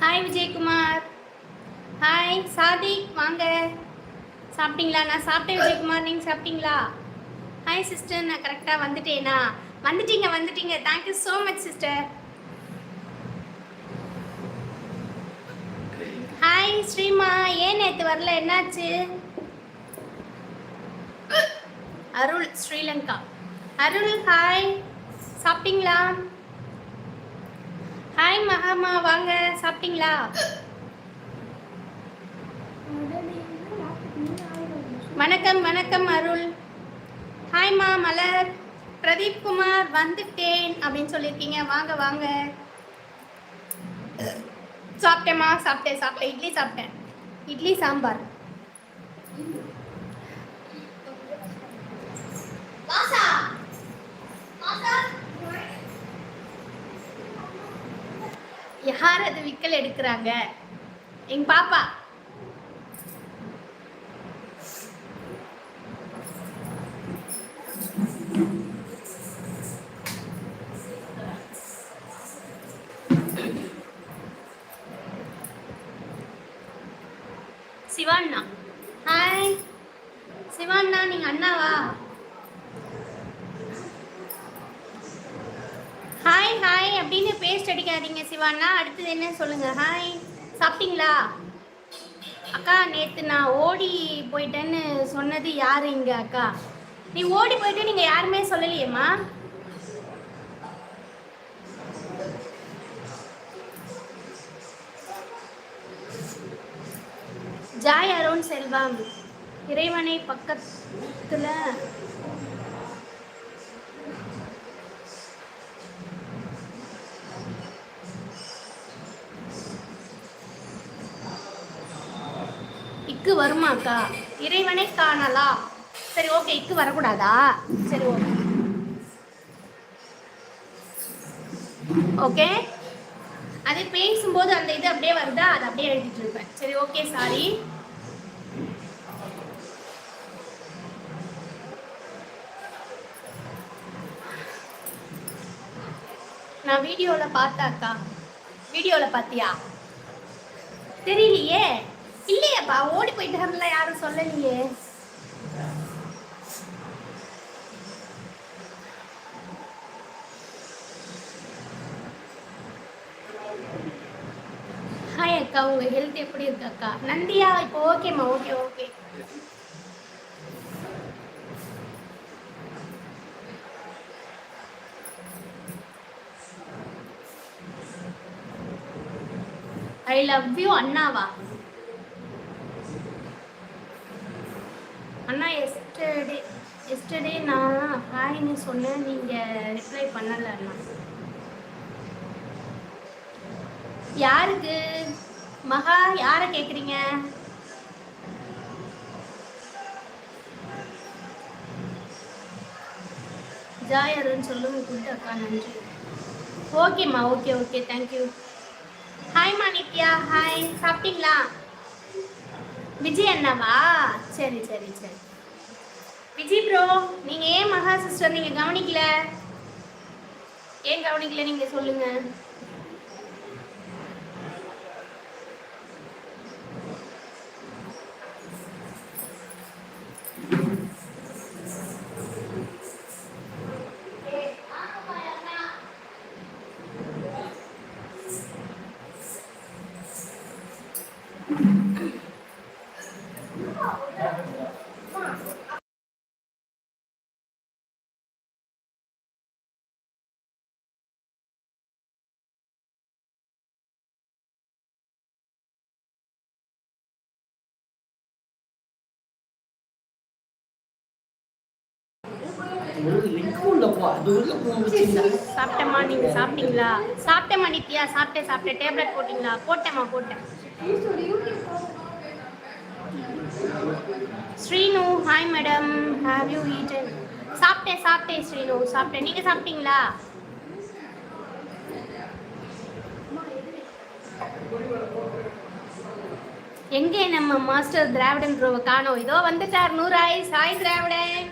Hi Vijayakumar. Hi Sadiq வாங்க. சாப்பிட்டீங்களா? நான் சாப்பிட்டேன் விஜயகுமார். நீங்கள் சாப்பிட்டீங்களா? ஹாய் சிஸ்டர் நான் கரெக்டாக வந்துட்டேனா? வந்துட்டீங்க வந்துட்டீங்க. Thank you so much sister hi Shrima. ஏன் நேற்று வரல? என்னாச்சு? அருள் ஸ்ரீலங்கா. அருள் ஹாய் சாப்பிட்டீங்களா? ஹாய் மகாமா வாங்க சாப்பிட்டீங்களா? வணக்கம் வணக்கம் அருள். ஹாய்மா மலர். பிரதீப் குமார் வந்துட்டேன் அப்படின்னு சொல்லியிருக்கீங்க. வாங்க வாங்க. சாப்பிட்டேம்மா சாப்பிட்டேன் சாப்பிட்டேன். இட்லி சாப்பிட்டேன். இட்லி சாம்பார். யார் அது விக்கல் எடுக்கிறாங்க? எங்க பாப்பா. சிவாண்ணா. ஹாய் சிவாண்ணா நீங்க அண்ணாவா? ஹாய் அப்படின்னு பேஸ்ட் அடிக்காதீங்க சிவானா. அடுத்தது என்ன சொல்லுங்க? ஹாய் சாப்பிட்டீங்களா? அக்கா நேற்று நான் ஓடி போயிட்டேன்னு சொன்னது யார் இங்க அக்கா? நீ ஓடி போயிட்டு நீங்க யாருமே சொல்லலையேம்மா. ஜாய் அருண் செல்வம் இறைவனை பக்கத்துல இக்கு வருமாக்கா இறைவனை காணலா? சரி ஓகே இக்கு வரக்கூடாதா? சரி ஓகே ஓகே அது பேசும்போது அந்த இது அப்படியே வருதா? அதை அப்படியே எழுதிட்டு இருப்பேன். சரி ஓகே சாரி நான் வீடியோவில் பார்த்தாக்கா வீடியோவில் பார்த்தியா? தெரியலையே. இல்லையேப்பா ஓடி போயிட்டாருல யாரும் சொல்லலையே. ஹாய் அக்கா உங்க ஹெல்த் எப்படி இருக்கு அக்கா? நந்தியா இப்போ ஓகேம்மா okay okay I love you அண்ணாவா? Yesterday yesterday நான் ஹாய்னு சொன்னேன் நீங்கள் ரிப்ளை பண்ணலை அண்ணா யாருக்கு? மகா யாரை கேட்குறீங்க ஜாய் அருண் சொல்லுங்க குட் அக்கா நன்றி. ஓகேம்மா ஓகே ஓகே தேங்க்யூ ஹாய்மா நித்யா ஹாய் சாப்பிட்டீங்களா? விஜய் அண்ணாவா? சரி சரி சரி. விஜய் ப்ரோ நீங்கள் ஏன் மகா சிஸ்டர் நீங்கள் கவனிக்கல? ஏன் கவனிக்கல? நீங்கள் சொல்லுங்கள் சாப்பிட்டேம்மா நீங்கள் சாப்பிட்டீங்களா? சாப்பிட்டேம்மா நித்யா. சாப்பிட்டேன் சாப்பிட்டேன். டேப்லெட் போட்டிங்களா? போட்டேம்மா போட்டேன். Srinu hi madam have you eaten சாப்பிட்டேன் சாப்பிட்டேன் ஸ்ரீனு. சாப்பிட்டேன். நீங்கள் சாப்பிட்டீங்களா? எங்கே நம்ம மாஸ்டர் திராவிடன் ப்ரோவை காணோம்? இதோ வந்துட்டார் நூறாய். சாய் திராவிடன்.